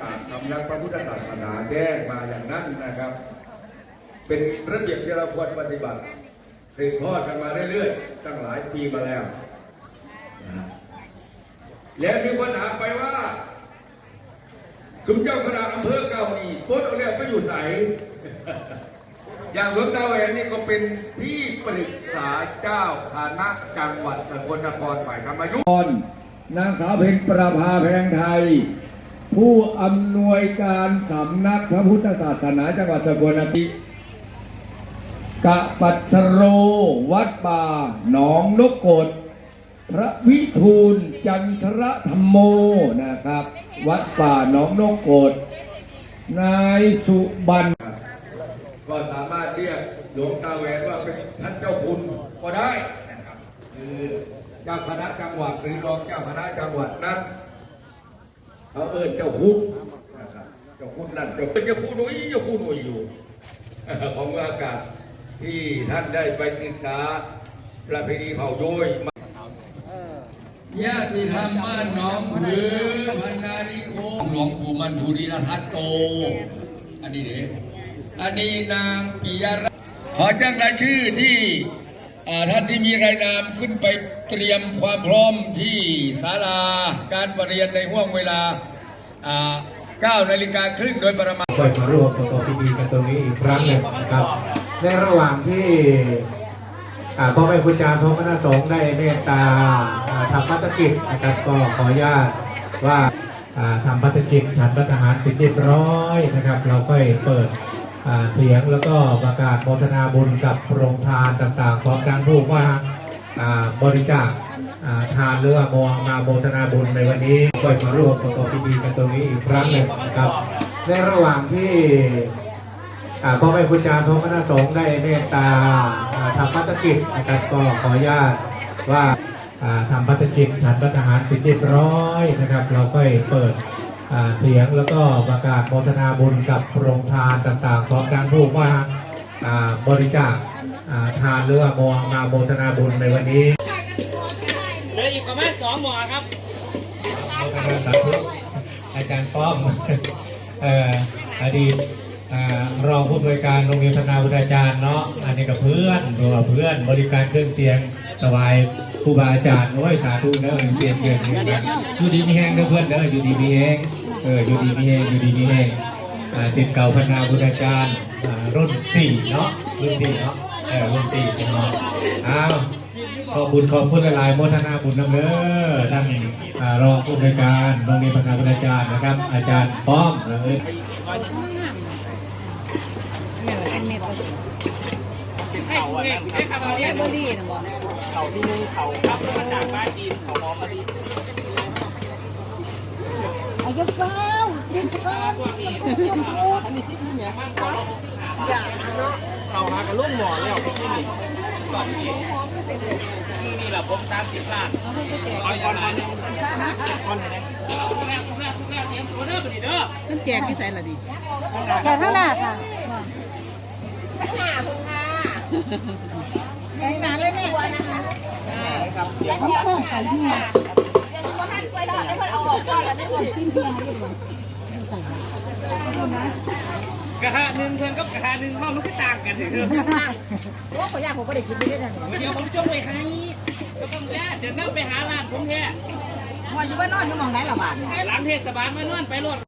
จากสำนักพระพุทธศาสนาแจ้งมาอย่างนั้นนะครับ เป็นระเบียบที่เราควรปฏิบัติสืบทอดกันมาเรื่อยๆ ตั้งหลายปีมาแล้ว แล้วมีคนถามไปว่าคุณเจ้าคณะอำเภอเก่านี่โคตรเอาเรียกไปอยู่ไหน อย่างหลวงตาแหวนนี่ก็เป็นที่ปรึกษาเจ้าคณะจังหวัดสกลนครฝ่ายธรรมยุทธ์นางสาวเพ็ญประภาแพงไทย ผู้อำนวยการสำนักพระพุทธศาสนาจังหวัดสกลนครกะปัสโรวัดป่าหนองนกกดพระวิทูลจันทรธรรมโมนะครับ วัดป่าหนองนกกดนายสุบันก็สามารถเรียกหลวงตาแหวนว่าเป็นท่านเจ้าคุณก็ได้นะครับคือเจ้าคณะจังหวัดหรือรองเจ้าคณะจังหวัดนั้น เขาเอิ้นเจ้าคุณนะครับเจ้าคุณนั่นเจ้าเป็นเจ้าคุณหนุ่ยเจ้าคุณหนุ่ยอยู่ของเมืองอากาศที่ท่านได้ไปศึกษาประเพณีเผ่าโยยญาติธรรมบ้านหน้องผือพันนานิโคหลวงปู่มันภูริรทัตโต อันนี้เด็อันนี้นางปิยรัตขอแจ้งรายชื่อที่ ท่านที่มีรายนามขึ้นไปเตรียมความพร้อมที่ศาลาการประเรียนในห่วงเวลา9นาฬิกาครึ่งโดยประมาณค่อยมาร่วมประกอบพิธีกันตรงนี้อีกครั้งหนึ่งนะครับ ในระหว่างที่พ่อแม่ครูอาจารย์พระคณะสงฆ์ได้เมตตาทำพัฒกิจนะครับก็ขออนุญาตว่าทำพัฒกิจฉันพัฒหารเสร็จเรียบร้อยนะครับ เราค่อยเปิด เสียงแล้วก็ประกาศโฆษณาบุญกับโรงทานต่างๆของการพูดว่าบริจาคทานหรือว่ามองมาโมทนาบุญในวันนี้ก็มาร่วมประกอบพิธีกันตรงนี้อีกครั้งหนึ่งนะครับ ในระหว่างที่พ่อแม่ครูอาจารย์พระคณะสงฆ์ได้เมตตาทำพัฒกิจนะครับก็ขออนุญาตว่าทำพัฒกิจฉันพัฒหารสร็จเรียบร้อยนะครับ เราก็เปิด เสียงแล้วก็ประกาศโฆษณาบุญกับโรงทานต่างๆของการพูดว่าอ่าบริจาคอ่าทานหรือว่ามองมาโมทนาบุญในวันนี้เหลืออีกประมาณสองหมอครับเอากำลังสาธุอาจารย์ป้อมเอ่ออดีตอ่ารองผู้บริการโรงเรียนธนาวุฒิอาจารย์เนาะอันนี้กับเพื่อนตัวเพื่อนบริการเครื่องเสียง ถวายครูบาอาจารย์โอ้ยสาธุเด้อเสียงเกินอยู่นะอยู่ดีมีแห้งเด้อเพื่อนเด้ออยู่ดีมีแห้งเอออยู่ดีมีแห้งอยู่ดีมีแห้งอ่าสิทธิ์เก่าพนาวุฒิอาจารย์อ่ารุ่นสี่เนาะรุ่นสี่เนาะเออรุ่นสี่เป็นเนาะอ้าวขอบคุณขอบคุณหลายๆโมทนาบุญนำเด้อท่านอ่ารองผู้บริการโรงเรียนพัฒนาวิทยาจารย์นะครับ อาจารย์ป้อมนะเอ้ย เนี่ยเป็นเม็ด เด็กให้คำเขาเรีเรียยกกเบอร์รี่นะบ่เขาที่นึงเขาครับมาจากบ้านจีนเขาหอมมะลิอายุเก้าเด็กเก้าอันนี้ซิปเนี่ยมันเขาะเขาหากระลุ่มหมอแล้วที่นี่ก่อนที่นี่แหละผมสามสิบล้านคอยก่อนมาเนี่ยก่อนไหนแรกแรกแรกเตรียมตัวเด้อไปดิ เด้อต้นแจกที่ใส่ละดิแจกข้างหน้าค่ะข้างหน้าคุณค่ะข้างหน้าเลยแม่ที่ห้องขายที่ไหนกระหะหนึ่งเพื่อนกับกระหะหนึ่งห้องมันก็ต่างกันเถอะว่าขออยากผมก็ได้กินได้ยังเดี๋ยวผมจะไปให้ก็ต้องแย่เดี๋ยวนั่งไปหาร้านผมแท้ว่าอยู่บ้านนอนอยู่มองไหนละบาทหลังเทศบาลมานอนไปรถ